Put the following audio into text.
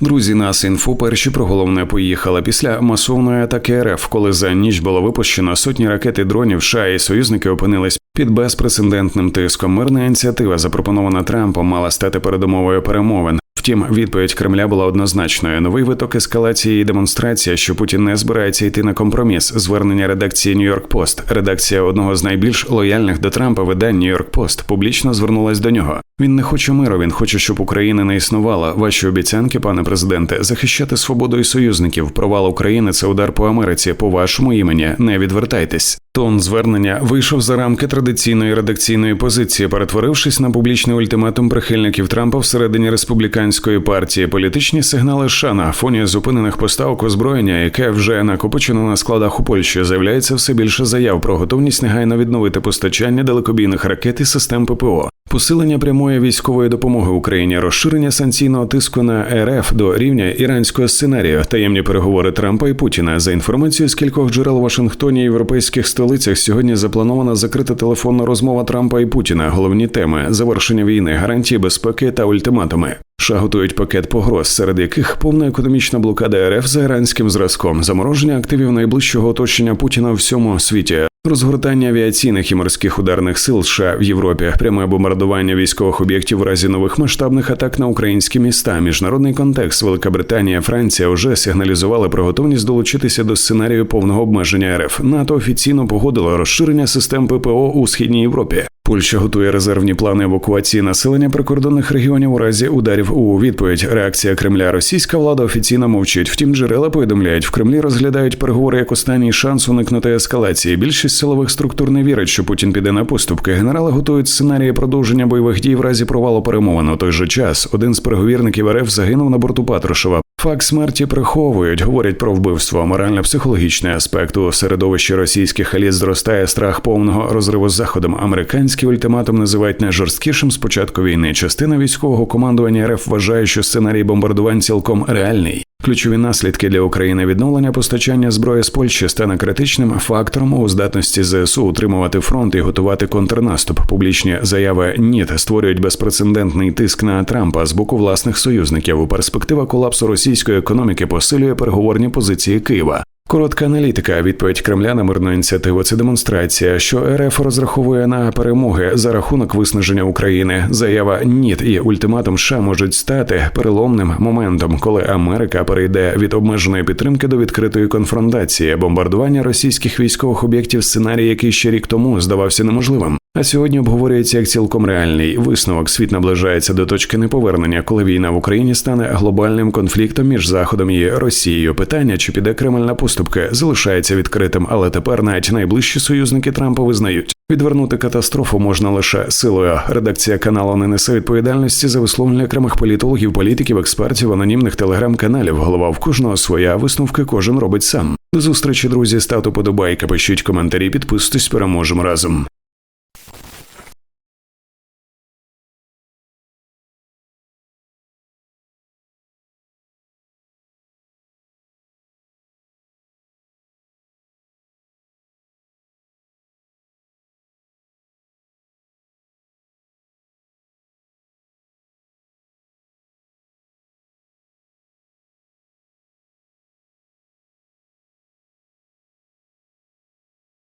Друзі, нас інфо перші про головне поїхали після масовної атаки РФ, коли за ніч було випущено сотні ракет і дронів. США і союзники опинились під безпрецедентним тиском. Мирна ініціатива, запропонована Трампом, мала стати передумовою перемовин. Втім, відповідь Кремля була однозначною. Новий виток ескалації і демонстрація, що Путін не збирається йти на компроміс. Звернення редакції Нью-Йорк Пост. Редакція одного з найбільш лояльних до Трампа видань Нью-Йорк Пост публічно звернулась до нього. Він не хоче миру. Він хоче, щоб Україна не існувала. Ваші обіцянки, пане президенте, захищати свободу і союзників. Провал України це удар по Америці. По вашому імені не відвертайтесь. Тон звернення вийшов за рамки традиційної редакційної позиції, перетворившись на публічний ультиматум прихильників Трампа всередині республіканської партії. Політичні сигнали США на фоні зупинених поставок озброєння, яке вже накопичено на складах у Польщі, з'являється все більше заяв про готовність негайно відновити постачання далекобійних ракет і систем ППО. Посилення прямої військової допомоги Україні, розширення санкційного тиску на РФ до рівня іранського сценарію, таємні переговори Трампа і Путіна за інформацією з кількох джерел Вашингтоні і європейських столицях. Сьогодні запланована закрита телефонна розмова Трампа і Путіна. Головні теми завершення війни, гарантії безпеки та ультиматуми. США готують пакет погроз, серед яких повна економічна блокада РФ за іранським зразком, замороження активів найближчого оточення Путіна у всьому світі, розгортання авіаційних і морських ударних сил США в Європі, пряме бомбардування військових об'єктів у разі нових масштабних атак на українські міста. Міжнародний контекст Велика Британія, Франція вже сигналізували про готовність долучитися до сценарію повного обмеження РФ. НАТО офіційно погодило розширення систем ППО у східній Європі. Польща готує резервні плани евакуації населення прикордонних регіонів у разі ударів у відповідь. Реакція Кремля російська влада офіційно мовчить. Втім, джерела повідомляють, в Кремлі розглядають переговори як останній шанс уникнути ескалації. Більшість силових структур не вірить, що Путін піде на поступки. Генерали готують сценарії продовження бойових дій в разі провалу перемовин. У той же час один з переговірників РФ загинув на борту Патрушева. Факт смерті приховують, говорять про вбивство. Морально-психологічний аспект у середовищі російських еліт зростає страх повного розриву з заходом. Американський ультиматум називають найжорсткішим з початку війни. Частина військового командування РФ вважає, що сценарій бомбардувань цілком реальний. Ключові наслідки для України відновлення постачання зброї з Польщі стане критичним фактором у здатності ЗСУ утримувати фронт і готувати контрнаступ. Публічні заяви НІТ створюють безпрецедентний тиск на Трампа з боку власних союзників. Перспектива колапсу російської економіки посилює переговорні позиції Києва. Коротка аналітика. Відповідь Кремля на мирну ініціативу це демонстрація, що РФ розраховує на перемоги за рахунок виснаження України. Заява НІТ і ультиматум США можуть стати переломним моментом, коли Америка перейде від обмеженої підтримки до відкритої конфронтації, бомбардування російських військових об'єктів. Сценарій, який ще рік тому здавався неможливим. А сьогодні обговорюється як цілком реальний висновок. Світ наближається до точки неповернення, коли війна в Україні стане глобальним конфліктом між Заходом і Росією. Питання, чи піде Кремль на поступки, залишається відкритим, але тепер навіть найближчі союзники Трампа визнають. Відвернути катастрофу можна лише силою. Редакція каналу не несе відповідальності за висловлення окремих політологів, політиків, експертів, анонімних телеграм-каналів. Голова в кожного своя висновки кожен робить сам. До зустрічі, друзі. Ставте подобайка, пишіть коментарі, підписуйтесь, переможемо разом.